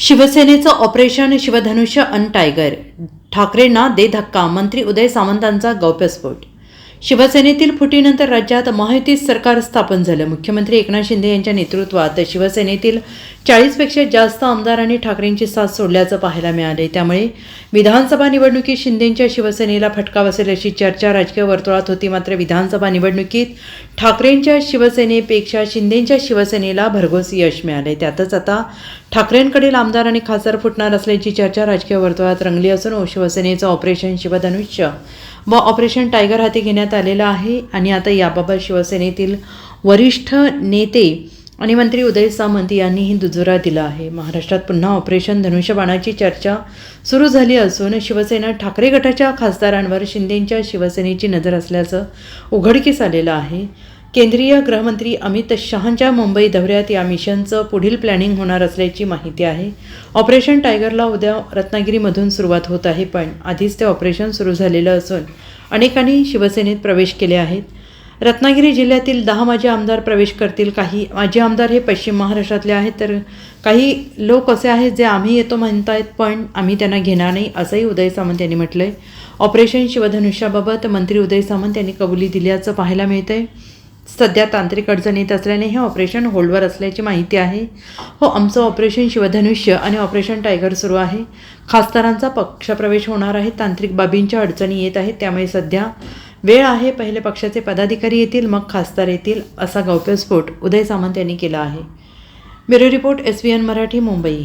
शिवसेनेचं ऑपरेशन शिवधनुष्य अन टायगर. ठाकरेंना दे धक्का मंत्री उदय सामंतांचा गौप्यस्फोट. शिवसेनेतील फुटीनंतर राज्यात महायुतीत सरकार स्थापन झालं. मुख्यमंत्री एकनाथ शिंदे यांच्या नेतृत्वात शिवसेनेतील चाळीसपेक्षा जास्त आमदारांनी ठाकरेंची साथ सोडल्याचं पाहायला मिळाले. त्यामुळे विधानसभा निवडणुकीत शिंदेंच्या शिवसेनेला फटका बसेल अशी चर्चा राजकीय वर्तुळात होती. मात्र विधानसभा निवडणुकीत ठाकरेंच्या शिवसेनेपेक्षा शिंदेंच्या शिवसेनेला भरघोस यश मिळाले. त्यातच आता ठाकरेंकडील आमदार आणि खासदार फुटणार असल्याची चर्चा राजकीय वर्तुळात रंगली असून शिवसेनेचं ऑपरेशन शिवधनुष्य व ऑपरेशन टायगर हाती घेण्यात आलेलं आहे. आणि आता याबाबत शिवसेनेतील वरिष्ठ नेते आणि मंत्री उदय सामंत यांनीही दुजोरा दिला आहे. महाराष्ट्रात पुन्हा ऑपरेशन धनुष्यबाणाची चर्चा सुरू झाली असून शिवसेना ठाकरे गटाच्या खासदारांवर शिंदेंच्या शिवसेनेची नजर असल्याचं उघडकीस आलेलं आहे. केंद्रीय गृहमंत्री अमित शहांच्या मुंबई दौऱ्यात या मिशनचं पुढील प्लॅनिंग होणार असल्याची माहिती आहे. ऑपरेशन टायगरला उद्या रत्नागिरीमधून सुरुवात होत आहे पण आधीच ते ऑपरेशन सुरू झालेलं असून अनेकांनी शिवसेनेत प्रवेश केले आहेत. रत्नागिरी जिल्ह्यातील दहा माजी आमदार प्रवेश करतील. काही माजी आमदार हे पश्चिम महाराष्ट्रातले आहेत तर काही लोक असे आहेत जे आम्ही येतो म्हणतायत पण आम्ही त्यांना घेणार नाही असंही उदय सामंत यांनी म्हटलं आहे ऑपरेशन शिवधनुष्याबाबत मंत्री उदय सामंत यांनी कबुली दिल्याचं पाहायला मिळतं आहे सध्या तांत्रिक अडचण येत असल्याने हे ऑपरेशन होल्डवर असल्याची माहिती आहे. हो आमचं ऑपरेशन शिवधनुष्य आणि ऑपरेशन टायगर सुरू आहे. खासदारांचा पक्षप्रवेश होणार आहे तांत्रिक बाबींच्या अडचणी येत आहेत त्यामुळे सध्या वेळ आहे पहिले पक्षाचे पदाधिकारी येतील मग खासदार येतील असा गौप्यस्फोट उदय सामंत यांनी केला आहे. Bureau report S V N Marathi Mumbai.